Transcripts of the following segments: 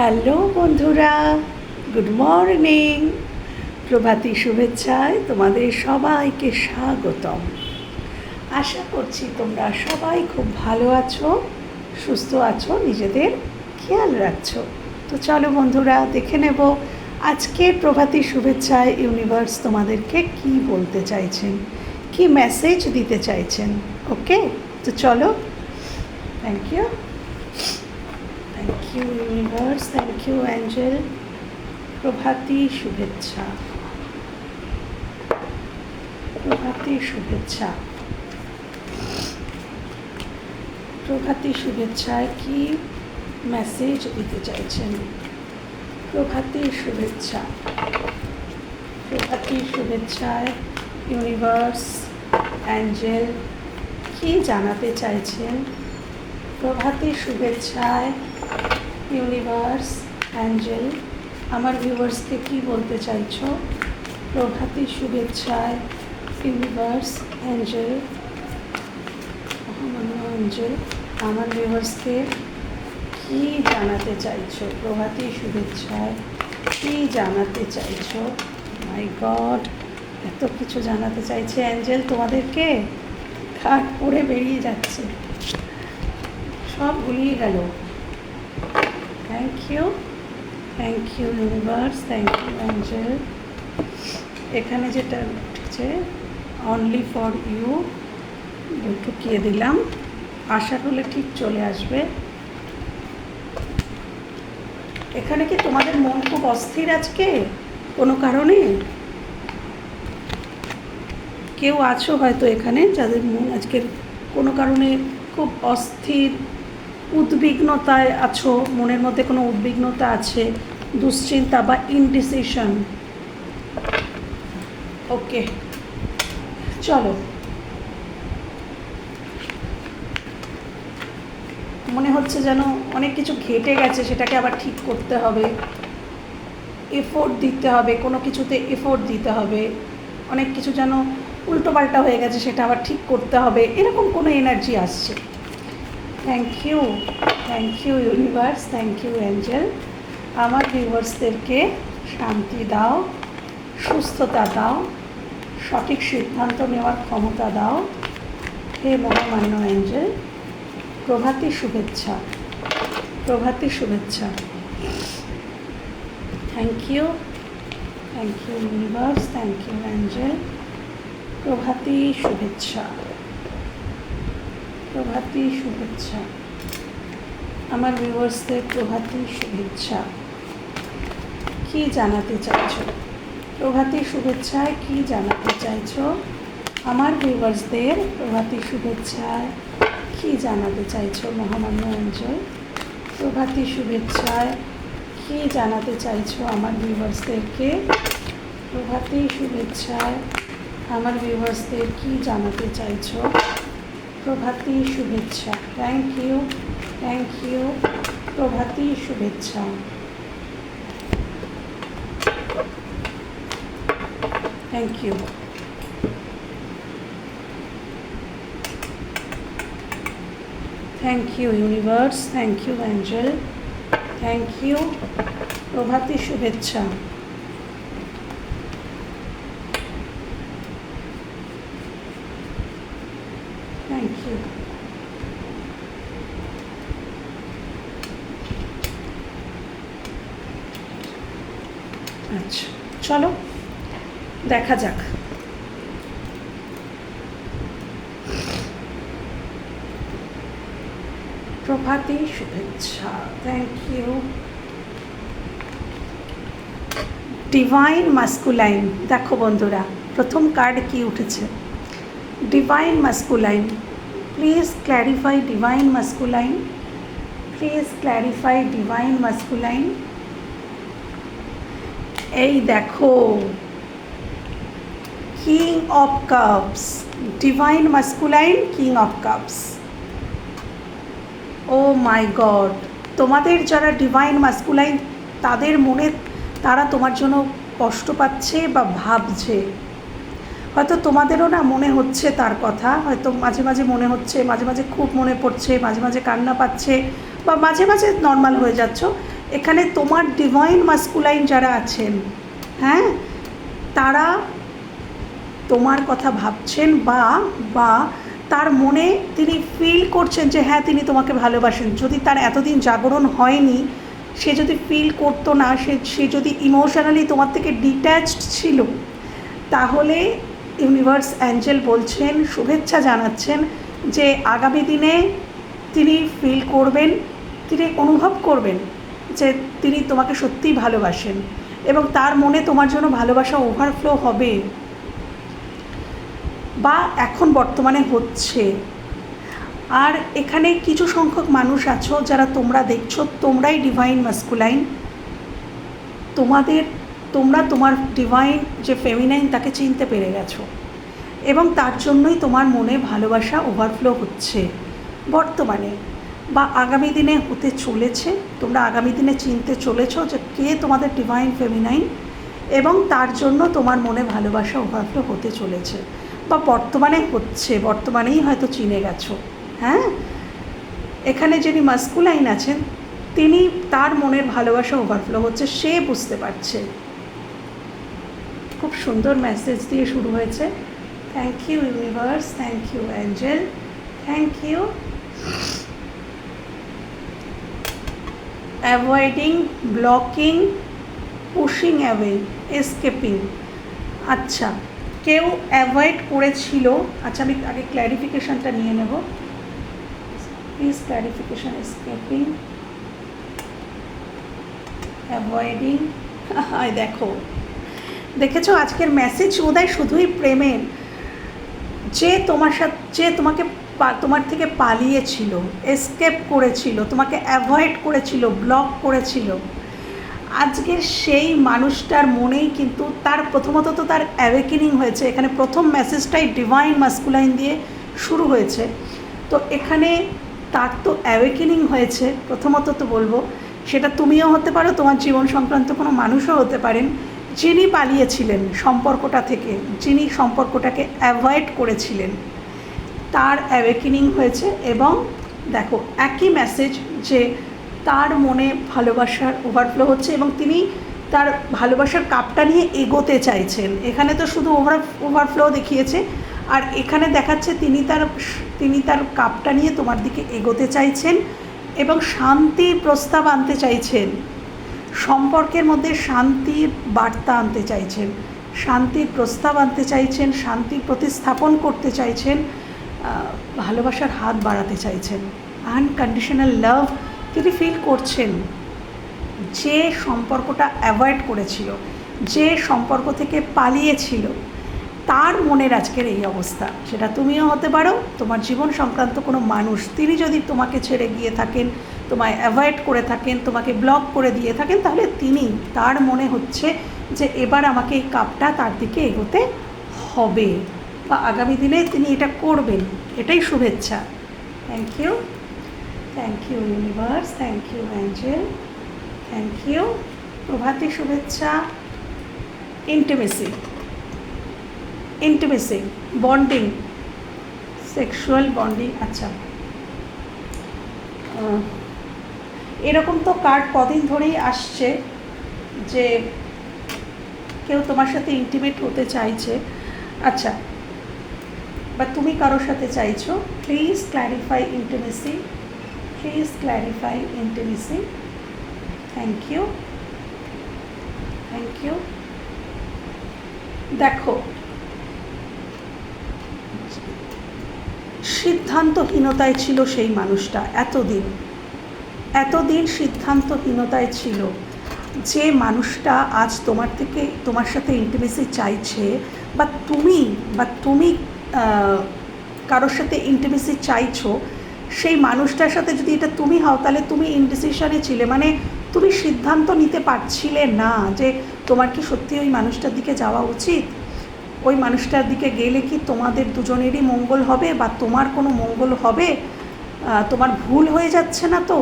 Hello বন্ধুরা, good morning. প্রভাতী শুভেচ্ছায় তোমাদের সবাইকে স্বাগতম। আশা করছি তোমরা সবাই খুব ভালো আছো, সুস্থ আছো, নিজেদের খেয়াল রাখছো। তো চলো বন্ধুরা, দেখে নেব আজকের প্রভাতী শুভেচ্ছায় ইউনিভার্স তোমাদেরকে কি বলতে চাইছেন, কি মেসেজ দিতে চাইছেন। ওকে তো চলো। Thank you you universe thank you angel. প্রভাতী শুভেচ্ছা। প্রভাতী শুভেচ্ছা। প্রভাতী শুভেচ্ছায় কি মেসেজ দিতে চাইছেন? প্রভাতী শুভেচ্ছা। প্রভাতী শুভেচ্ছায় ইউনিভার্স, অ্যাঞ্জেল কি জানাতে চাইছেন? প্রভাতী শুভেচ্ছায় ইউনিভার্স, অ্যাঞ্জেল, আমার ভিউয়ার্সকে কি বলতে চাইছো? প্রভাতী শুভেচ্ছায়, ইউনিভার্স, অ্যাঞ্জেল অ্যাঞ্জেল, আমার ভিউয়ার্সকে কি জানাতে চাইছো? প্রভাতী শুভেচ্ছায় কি জানাতে চাইছো? মাই গড, এত কিছু জানাতে চাইছে অ্যাঞ্জেল তোমাদেরকে? খাট পড়ে বেরিয়ে যাচ্ছে। সব গুলিয়ে গেল। Thank you thank you universe thank you angel এখানে যেটা উঠেছে অনলি ফর ইউ ঢুকিয়ে দিলাম। আশা করলে ঠিক চলে আসবে। এখানে কি তোমাদের মন খুব অস্থির আজকে? কোনো কারণে? কেউ আছো হয়তো এখানে, যাদের মন আজকের কোনো কারণে খুব অস্থির। উদ্বিগ্নতায় আছো, মনের মধ্যে কোনো উদ্বিগ্নতা আছে, দুশ্চিন্তা বা ইনডিসিশন ওকে চলো। মনে হচ্ছে যেন অনেক কিছু ঘেটে গেছে, সেটাকে আবার ঠিক করতে হবে। এফোর্ট দিতে হবে, কোনো কিছুতে এফোর্ট দিতে হবে। অনেক কিছু যেন উল্টোপাল্টা হয়ে গেছে, সেটা আবার ঠিক করতে হবে। এরকম কোনো এনার্জি আসছে। Thank you thank you universe thank you angel আমার ভিউয়ার্সদেরকে শান্তি দাও, সুস্থতা দাও, সঠিক সিদ্ধান্ত নেওয়ার ক্ষমতা দাও। হে মহামান্য অ্যাঞ্জেল প্রভাতী শুভেচ্ছা প্রভাতী শুভেচ্ছা। Thank you thank you universe thank you angel প্রভাতী শুভেচ্ছা। প্রভাতী শুভেচ্ছা। আমার ভিউয়ার্সদের প্রভাতী শুভেচ্ছা। কি জানাতে চাইছো? প্রভাতী শুভেচ্ছায় কি জানাতে চাইছো? আমার ভিউয়ার্সদের প্রভাতী শুভেচ্ছায় কি জানাতে চাইছো, মহামান্য অঞ্চল প্রভাতী শুভেচ্ছায় কি জানাতে চাইছো, আমার ভিউয়ার্সদেরকে প্রভাতী শুভেচ্ছায় আমার ভিউয়ার্সদের কি জানাতে চাইছো প্রভাতী শুভেচ্ছা থ্যাংক ইউ থ্যাংক ইউ প্রভাতী শুভেচ্ছা thank you thank you universe thank you angel thank you প্রভাতী শুভেচ্ছা থ্যাংক ইউ আচ্ছা চলো, দেখা যাক। প্রভাতী, শুভেচ্ছা থ্যাংক ইউ ডিভাইন মাস্কুলাইন দেখো বন্ধুরা, প্রথম কার্ড কি উঠেছে? Divine masculine please clarify divine masculine please clarify divine masculine এই দেখো king of cups divine masculine king of cups oh my god তোমাদের যারা ডিভাইন মাস্কুলাইন তাদের মনে, তারা তোমার জন্য কষ্ট পাচ্ছে বা ভাবছে। হয়তো তোমাদেরও না মনে হচ্ছে তার কথা, হয়তো মাঝে মাঝে মনে হচ্ছে, মাঝে মাঝে খুব মনে পড়ছে, মাঝে মাঝে কান্না পাচ্ছে, বা মাঝে মাঝে নর্মাল হয়ে যাচ্ছ। এখানে তোমার ডিভাইন মাস্কুলাইন যারা আছেন হ্যাঁ? তারা তোমার কথা ভাবছেন বা বা তার মনে তিনি ফিল করছেন যে হ্যাঁ তিনি তোমাকে ভালোবাসেন। যদি তার এতদিন জাগরণ হয়নি, সে যদি ফিল করতো না, সে সে যদি ইমোশনালি তোমার থেকে ডিট্যাচড ছিল, তাহলে ইউনিভার্স অ্যাঞ্জেল বলছেন, শুভেচ্ছা জানাচ্ছেন যে, আগামী দিনে তিনি ফিল করবেন, তিনি অনুভব করবেন। যে তিনি তোমাকে সত্যিই ভালোবাসেন এবং তার মনে তোমার জন্য ভালোবাসা ওভারফ্লো হবে বা এখন বর্তমানে হচ্ছে। আর এখানে কিছু সংখ্যক মানুষ আছো যারা তোমরা দেখছ, তোমরাই ডিভাইন মাস্কুলাইন তোমাদের, তোমরা তোমার ডিভাইন যে ফেমিনাইন তাকে চিনতে পেরে গেছো। এবং তার জন্যই তোমার মনে ভালোবাসা ওভারফ্লো হচ্ছে বর্তমানে। বা আগামী দিনে হতে চলেছে, তোমরা আগামী দিনে চিনতে চলেছো যে কে তোমাদের ডিভাইন ফেমিনাইন এবং তার জন্য তোমার মনে ভালোবাসা ওভারফ্লো হতে চলেছে বা বর্তমানে হচ্ছে, বর্তমানেই হয়তো চিনে গেছো হ্যাঁ? এখানে যিনি মাস্কুলাইন আছেন, তিনি তার মনের ভালোবাসা ওভারফ্লো হচ্ছে, সে বুঝতে পারছে। খুব সুন্দর মেসেজ দিয়ে শুরু হয়েছে। Thank you universe thank you angel thank you avoiding blocking pushing away escaping আচ্ছা কেউ অ্যাভয়েড করেছিল আচ্ছা আমি আগে ক্ল্যারিফিকেশানটা নিয়ে নেব। প্লিজ ক্ল্যারিফিকেশান এসকেপিং অ্যাভয়েডিং হায় দেখো। দেখেছ, আজকের মেসেজ বোধহয় শুধুই প্রেমের। যে তোমার সাথে, যে তোমাকে তোমার থেকে পালিয়েছিল এসকেপ করেছিল, তোমাকে অ্যাভয়েড করেছিল ব্লক করেছিল। আজকের সেই মানুষটার মনেই কিন্তু তার প্রথমত তো তার অ্যাওয়েকেনিং হয়েছে। এখানে প্রথম মেসেজটাই ডিভাইন মাস্কুলাইন দিয়ে শুরু হয়েছে। তো এখানে তার তো অ্যাওয়েকেনিং হয়েছে, প্রথমত তো বলব। সেটা তুমিও হতে পারো, তোমার জীবন সংক্রান্ত কোনো মানুষও হতে পারেন। যিনি পালিয়েছিলেন সম্পর্কটা থেকে, যিনি সম্পর্কটাকে অ্যাভয়েড করেছিলেন তার অ্যাওয়েকেনিং হয়েছে এবং দেখো, একই মেসেজ যে তার মনে ভালোবাসার ওভারফ্লো হচ্ছে এবং তিনি তার ভালোবাসার কাপটা নিয়ে এগোতে চাইছেন। এখানে তো শুধু ওভার ওভারফ্লো দেখিয়েছে, আর এখানে দেখাচ্ছে তিনি তার তিনি তার কাপটা নিয়ে তোমার দিকে এগোতে চাইছেন এবং শান্তির প্রস্তাব আনতে চাইছেন। সম্পর্কের মধ্যে শান্তির বার্তা আনতে চাইছেন, শান্তির প্রস্তাব আনতে চাইছেন, শান্তি প্রতিস্থাপন করতে চাইছেন। ভালোবাসার হাত বাড়াতে চাইছেন। আনকন্ডিশনাল লাভ তিনি ফিল করছেন। যে সম্পর্কটা অ্যাভয়েড করেছিল, যে সম্পর্ক থেকে পালিয়েছিল, তার মনের আজকের এই অবস্থা। সেটা তুমিও হতে পারো, তোমার জীবন সংক্রান্ত কোনো মানুষ। তিনি যদি তোমাকে ছেড়ে গিয়ে থাকেন, তোমায় অ্যাভয়েড করে থাকেন, তোমাকে ব্লক করে দিয়ে থাকেন, তাহলে তিনি, তার মনে হচ্ছে যে এবার আমাকে এই কাপটা তার দিকে এগোতে হবে। বা আগামী দিনে তিনি এটা করবেন। এটাই শুভেচ্ছা। Thank you thank you universe thank you angel thank you প্রভাতী শুভেচ্ছা। Intimacy intimacy bonding sexual bonding আচ্ছা। এরকম তো কার্ড কদিন ধরেই আসছে যে কেউ তোমার সাথে ইন্টিমেট হতে চাইছে। আচ্ছা বা তুমি কারোর সাথে চাইছো please clarify intimacy please clarify intimacy thank you thank you দেখো, সিদ্ধান্তহীনতায় ছিল সেই মানুষটা এতদিন। এতদিন সিদ্ধান্তহীনতায় ছিল যে মানুষটা আজ তোমার থেকে, তোমার সাথে ইন্টিমেসি চাইছে, বা তুমি বা তুমি কারোর সাথে ইন্টিমেসি চাইছো, সেই মানুষটার সাথে যদি এটা তুমি হও, তাহলে তুমি ইনডিসিশনে ছিলে। মানে তুমি সিদ্ধান্ত নিতে পারছিলে না যে তোমার কি সত্যি ওই মানুষটার দিকে যাওয়া উচিত? ওই মানুষটার দিকে গেলে কি তোমাদের দুজনেরই মঙ্গল হবে বা তোমার কোনো মঙ্গল হবে? তোমার ভুল হয়ে যাচ্ছে না তো?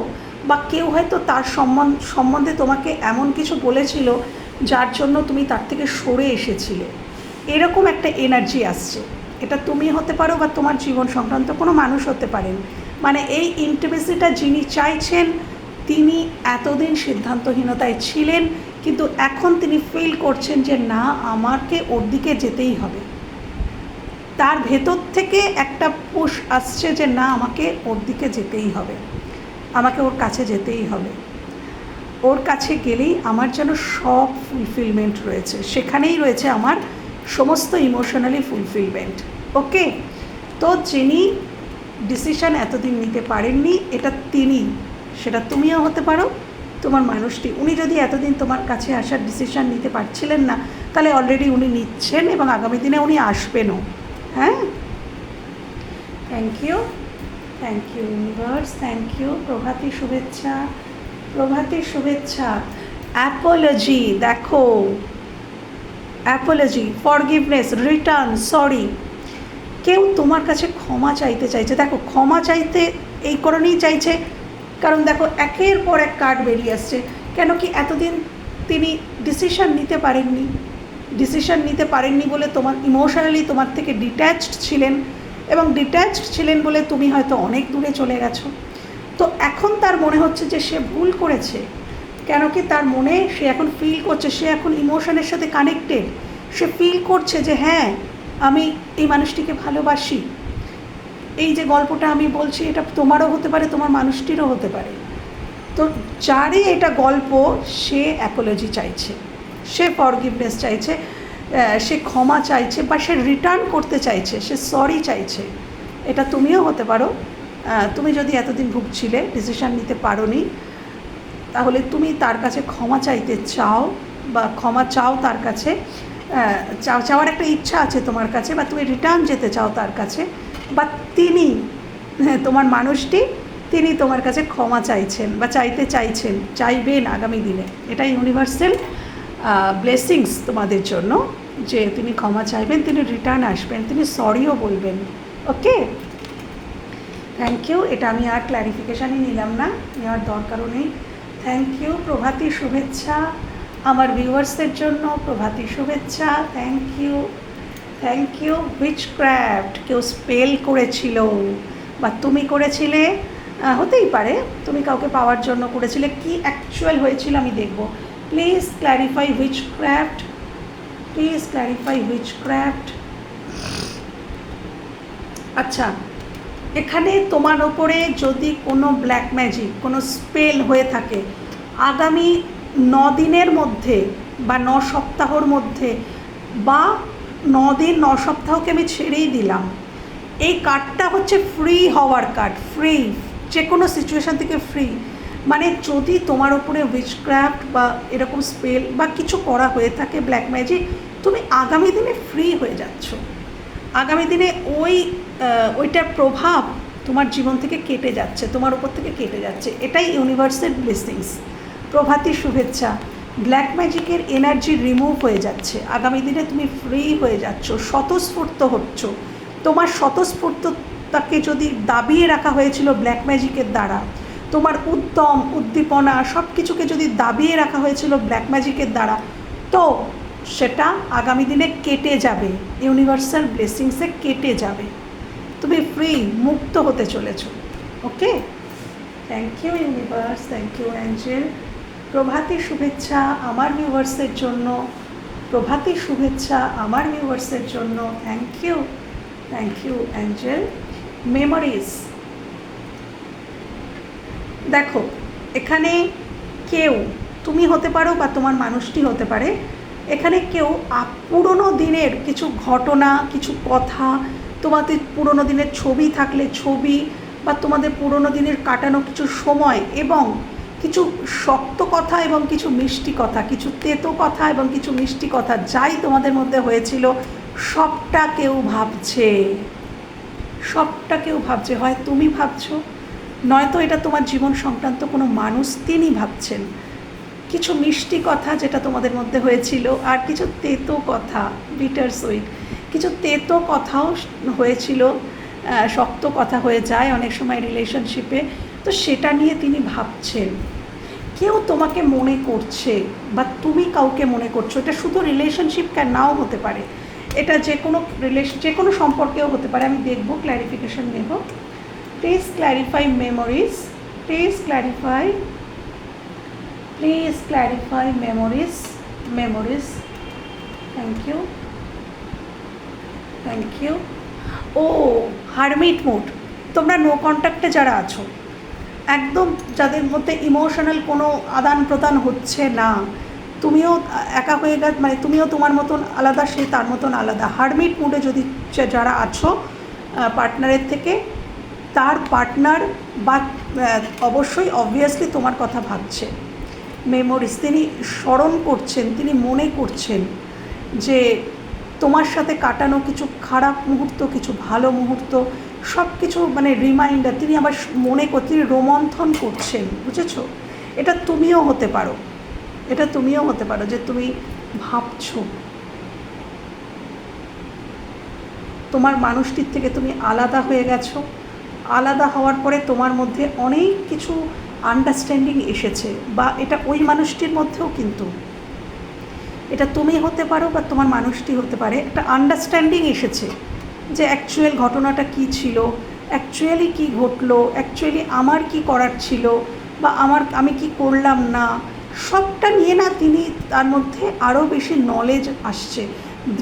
বা কেউ হয়তো তার সম্বন্ধ সম্বন্ধে তোমাকে এমন কিছু বলেছিল যার জন্য তুমি তার থেকে সরে এসেছিলে। এরকম একটা এনার্জি আসছে। এটা তুমি হতে পারো বা তোমার জীবন সংক্রান্ত কোনো মানুষ হতে পারেন। মানে এই ইন্টিমেসিটা যিনি চাইছেন, তিনি এতদিন সিদ্ধান্তহীনতায় ছিলেন, কিন্তু এখন তিনি ফিল করছেন যে না, আমাকে ওর দিকে যেতেই হবে। তার ভেতর থেকে একটা পুশ আসছে যে না, আমাকে ওর দিকে যেতেই হবে। আমাকে ওর কাছে যেতেই হবে। ওর কাছে গেলেই আমার যেন সব ফুলফিলমেন্ট রয়েছে। সেখানেই রয়েছে আমার সমস্ত ইমোশনালি ফুলফিলমেন্ট ওকে তো যিনি ডিসিশন এতদিন নিতে পারেননি, এটা তিনি, সেটা তুমিও হতে পারো, তোমার মানুষটি। উনি যদি এতদিন তোমার কাছে আসার ডিসিশন নিতে পারছিলেন না, তাহলে অলরেডি উনি নিচ্ছেন এবং আগামী দিনে উনি আসবেনও হ্যাঁ? Thank you thank you universe thank you প্রভাতী শুভেচ্ছা প্রভাতী শুভেচ্ছা অ্যাপোলজি দেখো। অ্যাপোলজি ফরগিভনেস রিটার্ন সরি কেউ তোমার কাছে ক্ষমা চাইতে চাইছে। দেখো, ক্ষমা চাইতে এই কারণেই চাইছে, কারণ দেখো, একের পর এক কার্ড বেরিয়ে আসছে। কেন কি এতদিন তিনি ডিসিশন নিতে পারেননি। ডিসিশন নিতে পারেননি বলে তোমার ইমোশনালি তোমার থেকে ডিট্যাচড ছিলেন এবং ডিট্যাচড ছিলেন বলে তুমি হয়তো অনেক দূরে চলে গেছো। তো এখন তার মনে হচ্ছে যে সে ভুল করেছে। কেন কি তার মনে সে এখন ফিল করছে, সে এখন ইমোশনের সাথে কানেক্টেড সে ফিল করছে যে হ্যাঁ আমি এই মানুষটিকে ভালোবাসি। এই যে গল্পটা আমি বলছি, এটা তোমারও হতে পারে, তোমার মানুষটিরও হতে পারে। তো যারই এটা গল্প, সে অ্যাপোলজি চাইছে। সে ফরগিভনেস চাইছে সে ক্ষমা চাইছে বা সে রিটার্ন করতে চাইছে, সে সরি চাইছে। এটা তুমিও হতে পারো। তুমি যদি এতদিন ভুগছিলে ডিসিশান নিতে পারোনি তাহলে তুমি তার কাছে ক্ষমা চাইতে চাও বা ক্ষমা চাও তার কাছে চাও চাওয়ার একটা ইচ্ছা আছে তোমার কাছে বা তুমি রিটার্ন যেতে চাও তার কাছে বা তিনি হ্যাঁ, তোমার মানুষটি তিনি তোমার কাছে ক্ষমা চাইছেন বা চাইতে চাইছেন চাইবেন আগামী দিনে। এটা ইউনিভার্সাল ব্লেসিংস তোমাদের জন্য যে তিনি ক্ষমা চাইবেন তিনি রিটার্ন আসবেন তিনি সরিও বলবেন। ওকে থ্যাংক ইউ এটা আমি আর ক্ল্যারিফিকেশানই নিলাম না নেওয়ার দরকারও নেই। থ্যাংক ইউ প্রভাতী শুভেচ্ছা আমার ভিউয়ার্সদের জন্য প্রভাতী শুভেচ্ছা thank you thank you witchcraft কেউ স্পেল করেছিল বা তুমি করেছিলে হতেই পারে তুমি কাউকে পাওয়ার জন্য করেছিলে কি অ্যাকচুয়াল হয়েছিল আমি দেখব please clarify witchcraft please clarify witchcraft আচ্ছা এখানে তোমার ওপরে যদি কোনো ব্ল্যাক ম্যাজিক কোনো স্পেল হয়ে থাকে, আগামী ন দিনের মধ্যে বা ন সপ্তাহর মধ্যে বা ন দিন ন সপ্তাহকে আমি ছেড়েই দিলাম, এই কার্ডটা হচ্ছে ফ্রি হওয়ার কার্ড ফ্রি যে কোনো সিচুয়েশান থেকে ফ্রি মানে যদি তোমার উপরে উইচক্রাফট বা এরকম স্পেল বা কিছু করা হয়ে থাকে ব্ল্যাক ম্যাজিক তুমি আগামী দিনে ফ্রি হয়ে যাচ্ছ। আগামী দিনে ওই ওইটার প্রভাব তোমার জীবন থেকে কেটে যাচ্ছে, তোমার উপর থেকে কেটে যাচ্ছে। এটাই ইউনিভার্সাল ব্লেসিংস প্রভাতী শুভেচ্ছা। ব্ল্যাক ম্যাজিকের এনার্জি রিমুভ হয়ে যাচ্ছে। আগামী দিনে তুমি ফ্রি হয়ে যাচ্ছ, স্বতঃস্ফূর্ত হচ্ছ। তোমার স্বতঃস্ফূর্ততাকে যদি দাবিয়ে রাখা হয়েছিল ব্ল্যাক ম্যাজিকের দ্বারা, তোমার উদ্যম, উদ্দীপনা সব কিছুকে যদি দাবিয়ে রাখা হয়েছিল ব্ল্যাক ম্যাজিকের দ্বারা, তো সেটা আগামী দিনে কেটে যাবে। ইউনিভার্সাল ব্লেসিংসে কেটে যাবে। তুমি ফ্রি মুক্ত হতে চলেছ। Okay thank you universe thank you angel প্রভাতী শুভেচ্ছা আমার ভিউয়ার্সের জন্য। প্রভাতী শুভেচ্ছা আমার ভিউয়ার্সের জন্য। Thank you thank you angel memories দেখো, এখানে কেউ, তুমি হতে পারো বা তোমার মানুষটি হতে পারে, এখানে কেউ পুরনো দিনের কিছু ঘটনা, কিছু কথা তোমাদের পুরনো দিনের ছবি থাকলে ছবি বা তোমাদের পুরনো দিনের কাটানো কিছু সময় এবং কিছু শক্ত কথা এবং কিছু মিষ্টি কথা, কিছু তেতো কথা এবং কিছু মিষ্টি কথা যাই তোমাদের মধ্যে হয়েছিল, সবটা কেউ ভাবছে। সবটা কেউ ভাবছে, হয় তুমি ভাবছ, নয়তো এটা তোমার জীবন সংক্রান্ত কোনো মানুষ, তিনি ভাবছেন। কিছু মিষ্টি কথা যেটা তোমাদের মধ্যে হয়েছিল আর কিছু তেতো কথা বিটার সুইট কিছু তেতো কথাও হয়েছিল শক্ত কথা হয়ে যায় অনেক সময় রিলেশনশিপে তো সেটা নিয়ে তিনি ভাবছেন, কেউ তোমাকে মনে করছে বা তুমি কাউকে মনে করছ, এটা শুধু রিলেশনশিপ নাও হতে পারে, এটা যে কোনো রিলেশন যে কোনো সম্পর্কেও হতে পারে। আমি দেখব ক্ল্যারিফিকেশন নেব। Please clarify memories please clarify please clarify memories memories thank you thank you oh hermit mood তোমরা নো কন্ট্যাক্টে যারা আছো, একদম যাদের মধ্যে ইমোশনাল কোনো আদান প্রদান হচ্ছে না, তুমিও একা হয়ে গেছ মানে তুমিও তোমার মতন আলাদা, সে তার মতন আলাদা। হারমিট মুডে যদি যারা আছো পার্টনারের থেকে, তার পার্টনার বা অবশ্যই অবভিয়াসলি তোমার কথা ভাবছে। মেমোরিজ তিনি স্মরণ করছেন, তিনি মনে করছেন যে তোমার সাথে কাটানো কিছু খারাপ মুহূর্ত, কিছু ভালো মুহূর্ত সব কিছু মানে রিমাইন্ডার তিনি আবার মনে কর, তিনি রোমন্থন করছেন, বুঝেছ? এটা তুমিও হতে পারো। এটা তুমিও হতে পারো যে তুমি ভাবছ। তোমার মানুষটির থেকে তুমি আলাদা হয়ে গেছো। আলাদা হওয়ার পরে তোমার মধ্যে অনেক কিছু আন্ডারস্ট্যান্ডিং এসেছে, বা এটা ওই মানুষটির মধ্যেও কিন্তু। এটা তুমি হতে পারো বা তোমার মানুষটি হতে পারে। একটা আন্ডারস্ট্যান্ডিং এসেছে যে অ্যাকচুয়াল ঘটনাটা কী ছিল অ্যাকচুয়ালি কী ঘটলো অ্যাকচুয়ালি আমার কি করার ছিল বা আমার, আমি কি করলাম না, সবটা নিয়ে না তিনি তার মধ্যে আরও বেশি নলেজ আসছে,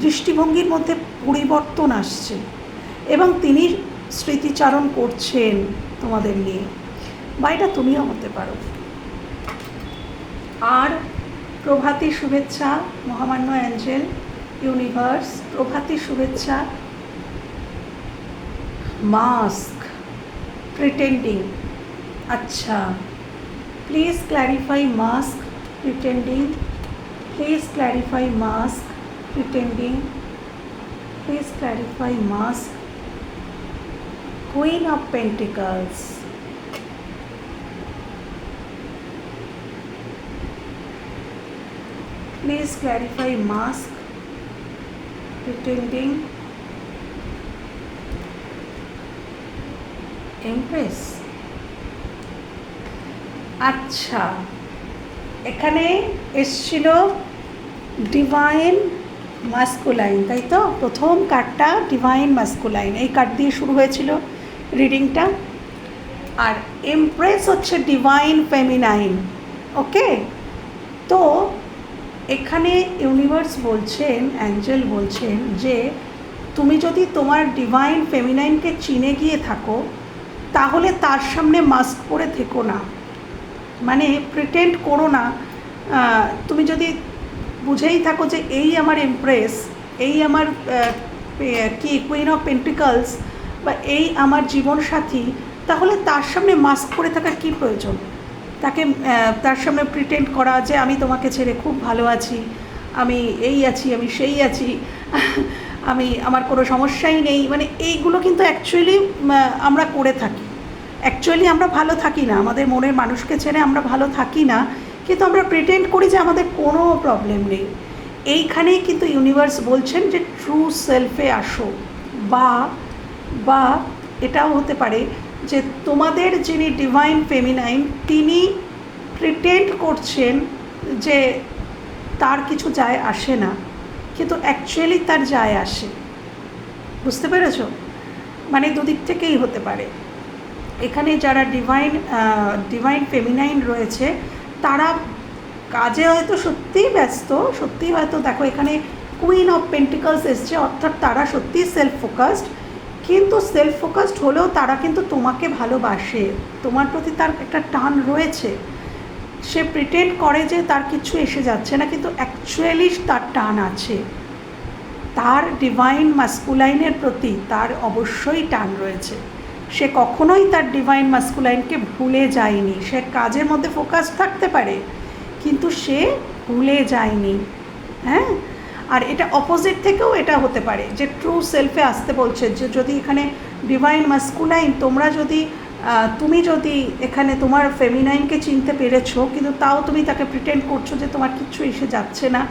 দৃষ্টিভঙ্গির মধ্যে পরিবর্তন আসছে এবং তিনি স্মৃতিচারণ করছেন তোমাদের নিয়ে। বা এটা তুমিও হতে পারো। আর প্রভাতী শুভেচ্ছা, মহামান্য অ্যাঞ্জেল, ইউনিভার্স, প্রভাতী শুভেচ্ছা, মাস্ক, প্রিটেন্ডিং। আচ্ছা please clarify mask pretending please clarify mask pretending please clarify mask queen of pentacles Please clarify mask, pretending, empress. আচ্ছা এখানে এসছিল ডিভাইন মাস্কুলাইন তাই তো? প্রথম কার্ডটা ডিভাইন মাস্কুলাইন এই কার্ড দিয়ে শুরু হয়েছিল রিডিংটা আর এমপ্রেস হচ্ছে ডিভাইন ফেমিনাইন ওকে তো এখানে ইউনিভার্স বলছেন অ্যাঞ্জেল বলছেন যে, তুমি যদি তোমার ডিভাইন ফেমিনাইনকে চিনে গিয়ে থাকো, তাহলে তার সামনে মাস্ক পরে থেকো না। মানে প্রিটেন্ড করো না। তুমি যদি বুঝেই থাকো যে এই আমার ইমপ্রেস এই আমার কি কুইন অফ পেন্টিকলস বা এই আমার জীবনসাথী, তাহলে তার সামনে মাস্ক পরে থাকার কী প্রয়োজন? তাকে তার সামনে প্রিটেন্ড করা যে আমি তোমাকে ছেড়ে খুব ভালো আছি, আমি এই আছি, আমি সেই আছি, আমি, আমার কোনো সমস্যাই নেই। মানে এইগুলো কিন্তু অ্যাকচুয়ালি আমরা করে থাকি। অ্যাকচুয়ালি আমরা ভালো থাকি না। আমাদের মনের মানুষকে ছেড়ে আমরা ভালো থাকি না। কিন্তু আমরা প্রিটেন্ড করি যে আমাদের কোনো প্রবলেম নেই। এইখানেই কিন্তু ইউনিভার্স বলছেন যে ট্রু সেলফে আসো। বা বা এটাও হতে পারে যে তোমাদের যিনি ডিভাইন ফেমিনাইন তিনি প্রিটেন্ড করছেন যে তার কিছু যায় আসে না, কিন্তু অ্যাকচুয়ালি তার যায় আসে। বুঝতে পেরেছ? মানে দুদিক থেকেই হতে পারে। এখানে যারা ডিভাইন ডিভাইন ফেমিনাইন রয়েছে, তারা কাজে হয়তো সত্যিই ব্যস্ত, সত্যিই হয়তো দেখো এখানে কুইন অফ পেন্টিকলস এসছে, অর্থাৎ তারা সত্যিই সেলফ ফোকাসড কিন্তু সেলফ ফোকাসড হলেও তারা কিন্তু তোমাকে ভালোবাসে। তোমার প্রতি তার একটা টান রয়েছে। সে প্রিটেন্ড করে যে তার কিছু এসে যাচ্ছে না, কিন্তু অ্যাকচুয়ালি তার টান আছে। তার ডিভাইন মাস্কুলাইনের প্রতি তার অবশ্যই টান রয়েছে। সে কখনোই তার ডিভাইন মাস্কুলাইনকে ভুলে যায়নি। সে কাজের মধ্যে ফোকাস থাকতে পারে, কিন্তু সে ভুলে যায়নি। হ্যাঁ? আর এটা অপোজিট থেকেও এটা হতে পারে যে ট্রু সেলফে আসতে বলছে যে যদি এখানে ডিভাইন মাস্কুলাইন তোমরা যদি তুমি যদি এখানে তোমার ফেমিনাইনকে চিনতে পেরেছ, কিন্তু তাও তুমি তাকে প্রিটেন্ড করছ যে তোমার কিচ্ছু এসে যাচ্ছে না,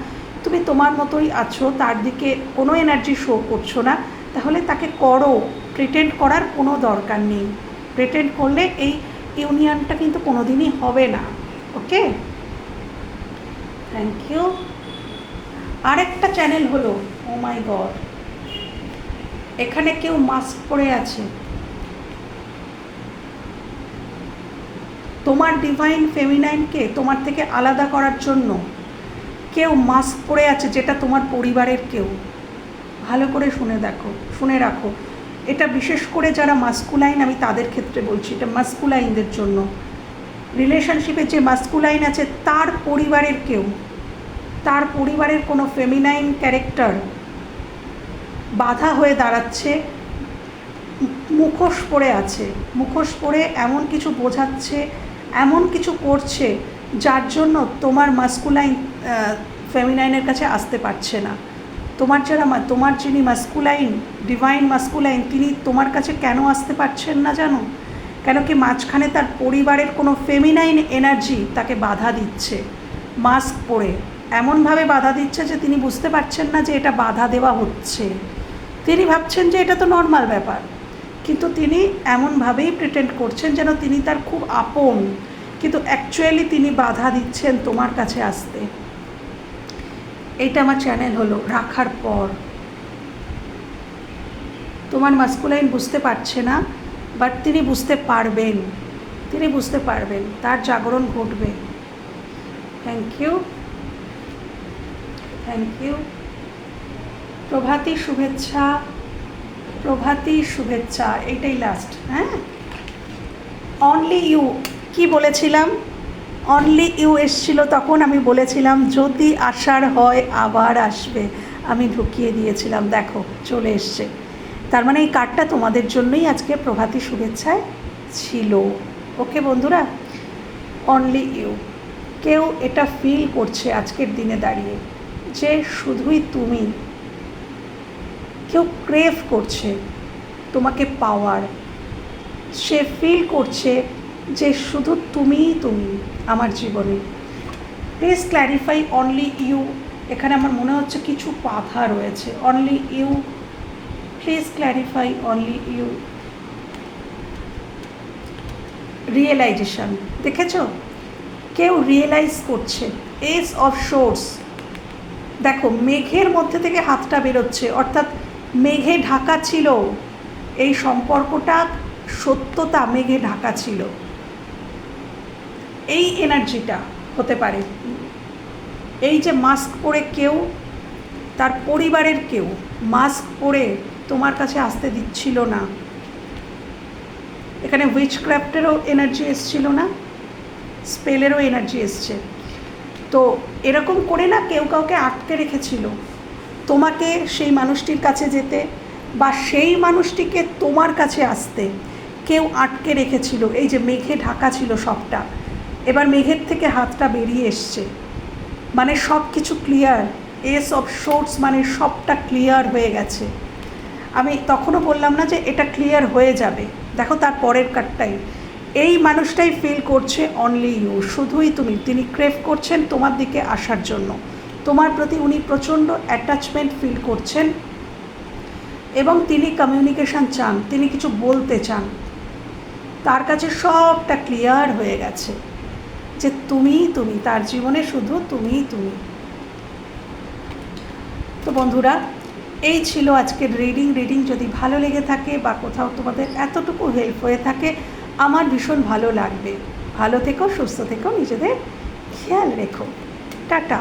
তুমি তোমার মতোই আছো, তার দিকে কোনো এনার্জি শো করছ না, তাহলে তাকে করো। প্রিটেন্ড করার কোনো দরকার নেই। প্রিটেন্ড করলে এই ইউনিয়নটা কিন্তু কোনো দিনই হবে না। ওকে থ্যাংক ইউ আরেকটা চ্যানেল হলো ও মাই গড এখানে কেউ মাস্ক পরে আছে। তোমার ডিভাইন ফেমিনাইনকে তোমার থেকে আলাদা করার জন্য কেউ মাস্ক পরে আছে, যেটা তোমার পরিবারের কেউ। ভালো করে শুনে দেখো, শুনে রাখো। এটা বিশেষ করে যারা মাস্কুলাইন আমি তাদের ক্ষেত্রে বলছি, এটা মাস্কুলাইনদের জন্য। রিলেশনশিপে যে মাস্কুলাইন আছে, তার পরিবারের কেউ। তার পরিবারের কোনো ফেমিনাইন ক্যারেক্টার বাধা হয়ে দাঁড়াচ্ছে, মুখোশ পরে আছে। মুখোশ পরে এমন কিছু বোঝাচ্ছে, এমন কিছু করছে যার জন্য তোমার মাস্কুলাইন ফেমিনাইনের কাছে আসতে পারছে না। তোমার যারা তোমার যিনি মাস্কুলাইন ডিভাইন মাস্কুলাইন তিনি তোমার কাছে কেন আসতে পারছেন না জানো? কেন কি মাঝখানে তার পরিবারের কোনো ফেমিনাইন এনার্জি তাকে বাধা দিচ্ছে? মাস্ক পরে। এমনভাবে বাধা দিচ্ছে যে তিনি বুঝতে পারছেন না যে এটা বাধা দেওয়া হচ্ছে। তিনি ভাবছেন যে এটা তো নর্মাল ব্যাপার। কিন্তু তিনি এমনভাবেই প্রিটেন্ড করছেন যেন তিনি তার খুব আপন। কিন্তু অ্যাকচুয়ালি তিনি বাধা দিচ্ছেন তোমার কাছে আসতে। এইটা আমার চ্যানেল হলো, রাখার পর। তোমার মাস্কুলাইন বুঝতে পারছে না বাট তিনি বুঝতে পারবেন। তিনি বুঝতে পারবেন, তার জাগরণ ঘটবে। থ্যাংক ইউ থ্যাংক ইউ প্রভাতী শুভেচ্ছা প্রভাতী শুভেচ্ছা, এইটাই লাস্ট হ্যাঁ? অনলি ইউ কি বলেছিলাম? অনলি ইউ এসছিল তখন আমি বলেছিলাম, যদি আসার হয় আবার আসবে। আমি ঢুকিয়ে দিয়েছিলাম, দেখো, চলে এসছে। তার মানে এই কার্ডটা তোমাদের জন্যই আজকে প্রভাতী শুভেচ্ছায় ছিল। ওকে বন্ধুরা? অনলি ইউ কেউ এটা ফিল করছে আজকের দিনে দাঁড়িয়ে। যে শুধুই তুমি। কেউ ক্রেভ করছে তোমাকে পাওয়ার। সে ফিল করছে যে শুধু তুমিই তুমি আমার জীবনে। প্লিজ ক্ল্যারিফাই অনলি ইউ এখানে আমার মনে হচ্ছে কিছু বাধা রয়েছে। Only you please clarify only you realization দেখেছ? কেউ রিয়েলাইজ করছে। এস অফ শোর্স দেখো, মেঘের মধ্যে থেকে হাতটা বেরোচ্ছে। অর্থাৎ মেঘে ঢাকা ছিল, এই সম্পর্কটা সত্যতা মেঘে ঢাকা ছিল। এই এনার্জিটা হতে পারে। এই যে মাস্ক পরে কেউ, তার পরিবারের কেউ মাস্ক পরে তোমার কাছে আসতে দিচ্ছিল না। এখানে উইচক্রাফ্টেরও এনার্জি এসছিল না স্পেলেরও এনার্জি এসছে। তো এরকম করে না কেউ কাউকে আটকে রেখেছিল। তোমাকে সেই মানুষটির কাছে যেতে বা সেই মানুষটিকে তোমার কাছে আসতে কেউ আটকে রেখেছিল। এই যে মেঘে ঢাকা ছিল সবটা। এবার মেঘের থেকে হাতটা বেরিয়ে এসছে। মানে সব কিছু ক্লিয়ার এস অফ শোর্টস মানে সবটা ক্লিয়ার হয়ে গেছে। আমি তখনও বললাম না যে এটা ক্লিয়ার হয়ে যাবে। দেখো তার পরের কার্ডটাই এই মানুষটাই ফিল করছে অনলি ইউ শুধুই তুমি। তিনি ক্রেভ করছেন তোমার দিকে আসার জন্য। তোমার প্রতি উনি প্রচণ্ড অ্যাটাচমেন্ট ফিল করছেন এবং তিনি কমিউনিকেশান চান, তিনি কিছু বলতে চান। তার কাছে সবটা ক্লিয়ার হয়ে গেছে যে তুমিই তুমি, তার জীবনে শুধু তুমিই তুমি। তো বন্ধুরা, এই ছিল আজকের রিডিং রিডিং যদি ভালো লেগে থাকে বা কোথাও তোমাদের এতটুকু হেল্প হয়ে থাকে আমার ভীষণ ভালো লাগবে। ভালো থেকো সুস্থ থেকো নিজেদের খেয়াল রেখো। টাটা।